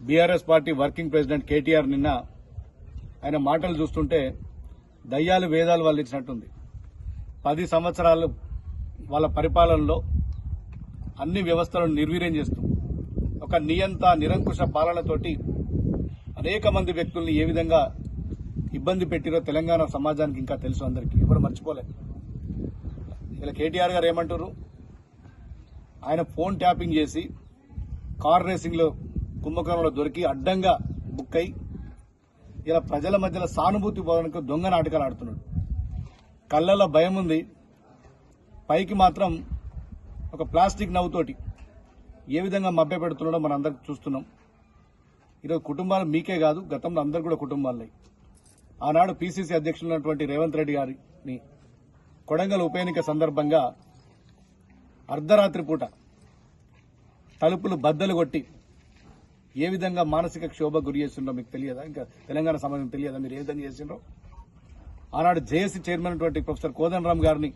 BRS party working president KTR నిన్న ఆయన మాటలు చూస్తుంటే దయ్యాలు వేదాలు వాళ్ళు ఇచ్చినట్టుంది పది సంవత్సరాలు వాళ్ళ పరిపాలనలో అన్ని వ్యవస్థలను నిర్వీర్యం చేస్తూ ఒక నియంత నిరంకుశ పాలనతోటి అనేక మంది వ్యక్తుల్ని ఏ విధంగా ఇబ్బంది పెట్టిరో తెలంగాణ సమాజానికి ఇంకా తెలుసు అందరికీ. ఎవరు మర్చిపోలేదు ఇలా కేటీఆర్ గారు ఏమంటారు ఆయన ఫోన్ ట్యాపింగ్ చేసి కార్ రేసింగ్లో కుంభకోణంలో దొరికి అడ్డంగా బుక్ అయి ఇలా ప్రజల మధ్యలో సానుభూతి పోవడానికి దొంగ నాటకాలు ఆడుతున్నాడు. కళ్ళల్లో భయం ఉంది. పైకి మాత్రం ఒక ప్లాస్టిక్ నవ్వుతోటి ఏ విధంగా మభ్య పెడుతున్నాడో మనం అందరికి చూస్తున్నాం. ఈరోజు కుటుంబాలు మీకే కాదు గతంలో అందరు కూడా కుటుంబాలే. ఆనాడు పీసీసీ అధ్యక్షులు ఉన్నటువంటి రేవంత్ రెడ్డి గారిని కొడంగల్ ఉప ఎన్నిక సందర్భంగా అర్ధరాత్రి పూట తలుపులు బద్దలు కొట్టి ఏ విధంగా మానసిక క్షోభ గురి చేసిండ్రో మీకు తెలియదా? ఇంకా తెలంగాణ సమాజం తెలియదా? మీరు ఏ విధంగా చేసిండ్రో ఆనాడు జేఏసీ చైర్మన్ అటువంటి ప్రొఫెసర్ కోదండరామ్ గారిని